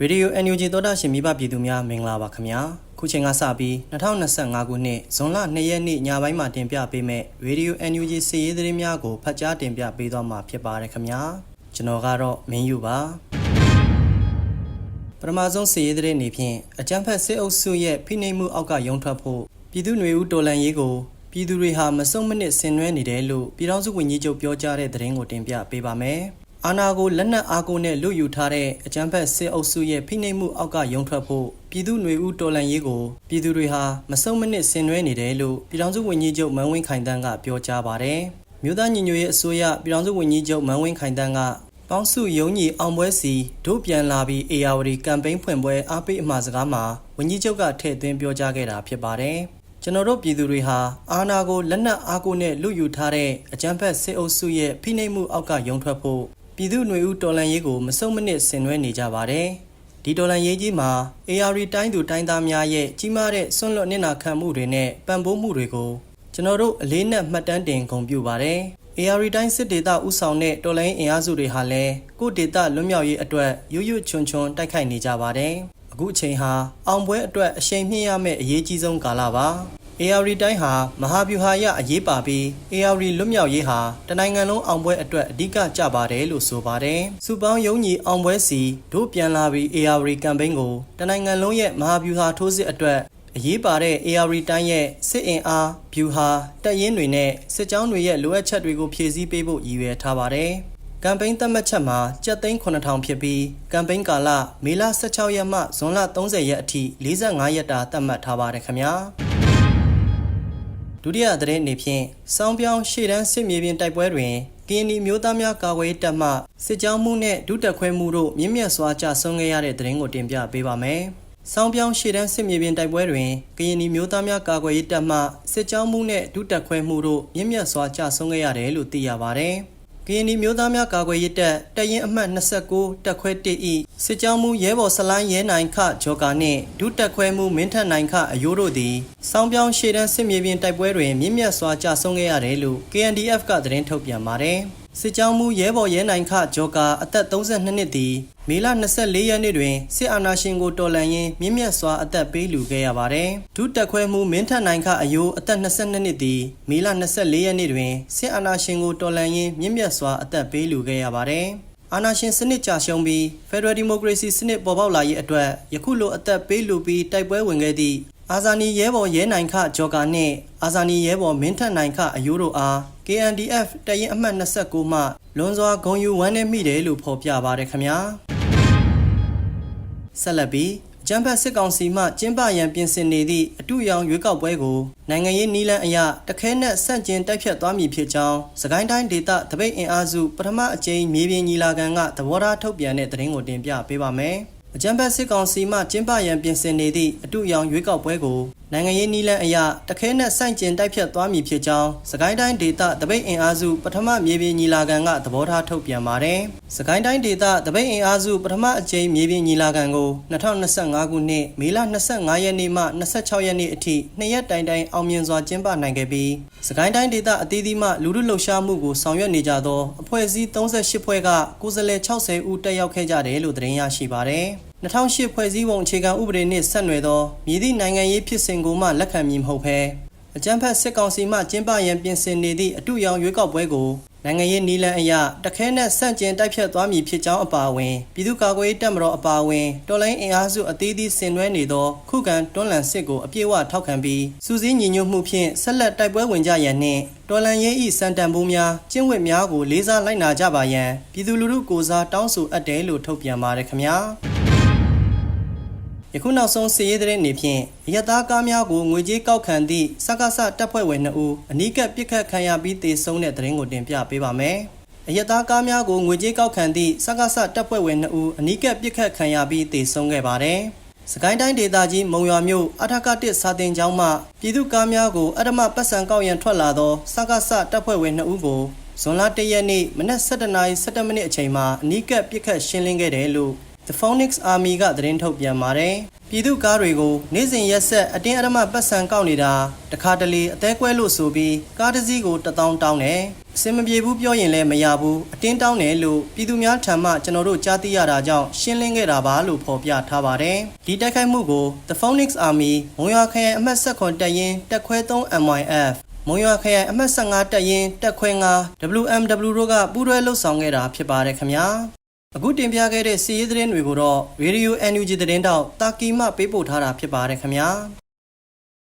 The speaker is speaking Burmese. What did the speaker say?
ရေဒီယို NUG သောတာရှင်မိဘပြည်သူများမင်္ဂလာပါခင်ဗျာခုချိန်ကစပြီး2025ခုနှစ်ဇွန်လ2ရက်နေ့ညပိုင်းမှာတင်ပြပေးမယ့်ရေဒီယို NUG စီးရီးသတင်းများကိုဖတ်ကြားတင်ပြပေးသွားမှာဖြစ်ပါတယ်ခင်ဗျာကျွန်တော်ကတော့မင်းယူပါပထမဆုံးစီးရီးသတင်းအနေဖြင့်အကြမ်းဖက်စစ်အုပ်စုရဲ့ဖိနှိပ်မှုအောက်ကရုံထွက်ဖို့ပြည်သူ့ຫນွေဦးတော်လန်ရေးကိုပြည်သူတွေဟာမစုံမနစ်ဆင်နွှဲနေတယ်လို့ပြည်ထောင်စုဝန်ကြီးချုပ်ပြောကြားတဲ့သတင်းကိုတင်ပြပေးပါမယ်။ အာဏာကိုလက်နက်အားကိုနဲ့လွတ်ယူထားတဲ့အကြမ်းဖက်စစ်အုပ်စုရဲ့ဖိနှိပ်မှုအောက်ကရုံထွက်ဖို့ပြည်သူ့ຫນွေဦးတော်လန်ရေးကိုပြည်သူတွေဟာမစုံမနစ်ဆင်နွှဲနေတယ်လို့ပြည်ထောင်စုဝန်ကြီးချုပ်မန်ဝင်းခိုင်တန်းကပြောကြားပါတယ်။မြို့သားညီညွတ်ရေးအစိုးရပြည်ထောင်စုဝန်ကြီးချုပ်မန်ဝင်းခိုင်တန်းကပေါင်းစုယုံညီအောင်ပွဲစီတို့ပြန်လာပြီး ARD ကမ်ပိန်းဖွင့်ပွဲအားပေးအမှာစကားမှာဝန်ကြီးချုပ်ကထည့်သွင်းပြောကြားခဲ့တာဖြစ်ပါတယ်။ကျွန်တော်တို့ပြည်သူတွေဟာအာဏာကိုလက်နက်အားကိုနဲ့လူယူထားတဲ့အကြမ်းဖက်စစ်အုပ်စုရဲ့ဖိနှိပ်မှုအောက်ကရုံထွက်ဖို့ ပြည်သူ့ຫນွေဦးတော်လှန်ရေးကိုမစုံမနစ်ဆင်နွှဲနေကြပါတယ်။ဒီတော်လှန်ရေးကြီးမှာ AR တိုင်းသူတိုင်းသားများရဲ့ကြီးမားတဲ့ဆွန့်လွတ်နေနာခံမှုတွေနဲ့ပံ့ပိုးမှုတွေကိုကျွန်တော်တို့အလေးနက်မှတ်တမ်းတင်ဂုဏ်ပြုပါတယ်။ AR တိုင်းစစ်ဒေသဥဆောင်တဲ့တော်လှန်ရေးအင်အားစုတွေဟာလည်းကိုဒေသလွတ်မြောက်ရေးအတွက်ရွရွချွန်ချွန်တိုက်ခိုက်နေကြပါတယ်။အခုအချိန်ဟာအောင်ပွဲအတွက်အရှိန်မြင့်ရမယ့်အရေးကြီးဆုံးကာလပါ။ AR တိုင်းဟာမဟာဗျူဟာရအရေးပါပြီး AR လွတ်မြောက်ရေးဟာတနိုင်ငံလုံးအောင်ပွဲအတွက်အဓိကကျပါတယ်လို့ဆိုပါတယ်။စူပေါင်းယုံညီအောင်ပွဲစီတို့ပြန်လာပြီး AR ကမ်ပိန်းကိုတနိုင်ငံလုံးရဲ့မဟာဗျူဟာထိုးစစ်အတွက်အရေးပါတဲ့ AR တိုင်းရဲ့စစ်အင်အားဗျူဟာတပ်ရင်းတွေနဲ့စစ်ကြောင်းတွေရဲ့လိုအပ်ချက်တွေကိုဖြည့်ဆည်းပေးဖို့ရည်ရွယ်ထားပါတယ်။ကမ်ပိန်းသတ်မှတ်ချက်မှာကြက်သိန်း9000ဖြစ်ပြီးကမ်ပိန်းကာလမေလ16ရက်မှဇွန်လ30ရက်အထိ45ရက်တာသတ်မှတ်ထားပါတယ်ခင်ဗျာ။ ဒုတိယသတင်းအနေဖြင့်စောင်းပြောင်းရှေ့တန်းစစ်မြေပြင်တိုက်ပွဲတွင်ကင်းဒီမျိုးသားများကာကွယ်တပ်မှစစ်ကြောင်းမှုနဲ့ဒုတက်ခွဲမှုတို့မြင့်မြတ်စွာကြဆုံးခဲ့ရတဲ့သတင်းကိုတင်ပြပေးပါမယ်။စောင်းပြောင်းရှေ့တန်းစစ်မြေပြင်တိုက်ပွဲတွင်ကရင်ဒီမျိုးသားများကာကွယ်ရေးတပ်မှစစ်ကြောင်းမှုနဲ့ဒုတက်ခွဲမှုတို့မြင့်မြတ်စွာကြဆုံးခဲ့ရတယ်လို့သိရပါဗျ။ ကရင်ဒီမျိုးသားများကာကွယ်ရေးတပ်တရင်အမှတ်29တက်ခွဲ1ဤစစ်ကြောင်းမှုရဲဘော်ဆလိုင်းရဲနိုင်ခဂျော်ကာနှင့်ဒုတက်ခွဲမှုမင်းထက်နိုင်ခအယိုးတို့သည်စောင်းပြောင်းရှေ့တန်းစစ်မြေပြင်တိုက်ပွဲတွင်မြင့်မြတ်စွာကြဆုံးခဲ့ရတယ်လို့ KNDF ကသတင်းထုတ်ပြန်ပါတယ် စစ်ကြောင်းမှုရဲဘော်ရဲနိုင်ခဂျော်ကာအသက်32နှစ်သည်မေလ24ရက်နေ့တွင်စစ်အာဏာရှင်ကိုတော်လှန်ရင်းမြင့်မြတ်စွာအသက်ပေးလူခဲ့ရပါတယ်။ဒုတက်ခွဲမှုမင်းထက်နိုင်ခအယိုးအသက်22နှစ်သည်မေလ24ရက်နေ့တွင်စစ်အာဏာရှင်ကိုတော်လှန်ရင်းမြင့်မြတ်စွာအသက်ပေးလူခဲ့ရပါတယ်။အာဏာရှင်စနစ်ကြာရှုံးပြီး Federal Democracy စနစ်ပေါ်ပေါက်လာရေးအတွက်ယခုလိုအသက်ပေးလူပြီးတိုက်ပွဲဝင်ခဲ့သည့် အာဇာနည်ရဲဘော်ရဲနိုင်ခဂျော်ကာနှင့်အာဇာနည်ရဲဘော်မင်းထက်နိုင်ခအယိုးတို့အား KNDF တရင်အမှတ်29မှလွန်စွာဂုံယူဝမ်းနည်းမိတယ်လို့ဖော်ပြပါရခင်ဗျာဆက်လက်ပြီးကျန်းဖတ်စစ်ကောင်စီမှကျင်းပရန်ပြင်ဆင်နေသည့်အတူရောင်ရွေးကောက်ပွဲကိုနိုင်ငံရေးနီလန်းအရတခဲနဲ့ဆန့်ကျင်တိုက်ဖြတ်သွားမည်ဖြစ်ကြောင်းစကိုင်းတိုင်းဒေသတပိတ်အင်အားစုပထမအကြိမ်မြေပြင်ညီလာခံကသဘောထားထုတ်ပြန်တဲ့သတင်းကိုတင်ပြပေးပါမယ်။ အကြံဖက်စစ်ကောင်စီမှကျင်းပရန်ပြင်ဆင်နေသည့်အတူရောင်ရွေးကောက်ပွဲကိုနိုင်ငံရေးနီလန်းအရတခဲနဲ့စိုင့်ကျင်တိုက်ဖြတ်သွားမည်ဖြစ်ကြောင်းစကိုင်းတိုင်းဒေသတပိတ်အင်အားစုပထမမြေပြင်ညီလာခံကသဘောထားထုတ်ပြန်ပါတယ်။စကိုင်းတိုင်းဒေသတပိတ်အင်အားစုပထမအကြိမ်မြေပြင်ညီလာခံကို2025ခုနှစ်မေလ25ရက်နေ့မှ26ရက်နေ့အထိနှစ်ရက်တိုင်တိုင်အောင်မြင်စွာကျင်းပနိုင်ခဲ့ပြီးစကိုင်းတိုင်းဒေသအသီးသီးမှလူထုလှုပ်ရှားမှုကိုဆောင်ရွက်နေကြသောအဖွဲ့အစည်း38ဖွဲ့ကကိုယ်စားလှယ်60ဦးတက်ရောက်ခဲ့ကြတယ်လို့သတင်းရရှိပါတယ်။ 2008ဖွဲ့စည်းပုံအခြေခံဥပဒေနှင့်ဆက်နွယ်သောမြည်သည့်နိုင်ငံရေးဖြစ်စဉ်ကိုမှလက်ခံမည်မဟုတ်ဘဲအကြမ်းဖက်စစ်ကောင်စီမှကျင်းပရန်ပြင်ဆင်နေသည့်အတူရောင်ရွေးကောက်ပွဲကိုနိုင်ငံရေးနီလန်အရတခဲနဲ့ဆန့်ကျင်တိုက်ဖြတ်သွားမည်ဖြစ်ကြောင်းအပါအဝင်ပြည်သူ့ကာကွယ်ရေးတပ်မတော်အပါအဝင်တော်လိုင်းအင်အားစုအသီးသီးဆင်နွှဲနေသောခုခံတွန်းလှန်စစ်ကိုအပြည့်အဝထောက်ခံပြီးစူးစီးညီညွတ်မှုဖြင့်ဆက်လက်တိုက်ပွဲဝင်ကြရန်နှင့်တော်လန်ရေးဤစံတန်ဖိုးများကျင့်ဝတ်များကိုလေးစားလိုက်နာကြပါရန်ပြည်သူလူထုကိုစားတောင်းဆိုအပ်တယ်လို့ထုတ်ပြန်ပါတယ်ခင်ဗျာ ယခုနောက်ဆုံးစီးရဲတဲ့နေဖြင့်ရတသားကားများကိုငွေကြေးကောက်ခံသည့်စက္ကစတပ်ဖွဲ့ဝင်2ဦးအနီးကပ်ပစ်ခတ်ခံရပြီးတေဆုံးတဲ့သတင်းကိုတင်ပြပေးပါမယ်။အရသားကားများကိုငွေကြေးကောက်ခံသည့်စက္ကစတပ်ဖွဲ့ဝင်2ဦးအနီးကပ်ပစ်ခတ်ခံရပြီးတေဆုံးခဲ့ပါတယ်။စကိုင်းတိုင်းဒေသကြီးမုံရွာမြို့အထကတစ်စာတင်ကျောင်းမှပြည်သူကားများကိုအရမပတ်စံကောက်ရန်ထွက်လာသောစက္ကစတပ်ဖွဲ့ဝင်2ဦးကိုဇွန်လ1ရက်နေ့မနက်7:17မိနစ်အချိန်မှာအနီးကပ်ပစ်ခတ်ရှင်းလင်းခဲ့တယ်လို့ The Phoenix Army ကသတင်းထုတ်ပြန်ပါတယ်။ပြပြည်သူကားတွေကိုနေ့စဉ်ရက်ဆက်အတင်းအဓမ္မပတ်စံကောက်နေတာတခါတလေအသေးကွဲလို့ဆိုပြီးကားတစ်စီးကိုတစ်တောင်းတောင်းတယ်အစင်မပြေဘူးပြောရင်လည်းမရဘူးအတင်းတောင်းတယ်လို့ပြည်သူများထံမှကျွန်တော်တို့ကြားသိရတာကြောင့်ရှင်းလင်းခဲ့တာပါလို့ဖော်ပြထားပါတယ်ဒီတိုက်ခိုက်မှုကို The Phoenix Army မွန်ရွာခရိုင်အမှတ်7ခွန်တပ်ရင်းတပ်ခွဲ3 MYF မွန်ရွာခရိုင်အမှတ်15တပ်ရင်းတပ်ခွဲ9 WMW တို့ကပူးတွဲလှုပ်ဆောင်ခဲ့တာဖြစ်ပါတယ်ခင်ဗျာ အခုတင်ပြခဲ့တဲ့စီးရီးသတင်းတွေကိုတော့ Radio NUG သတင်းတောက်တာကီမှပေးပို့ထားတာဖြစ်ပါတယ်ခင်ဗျာ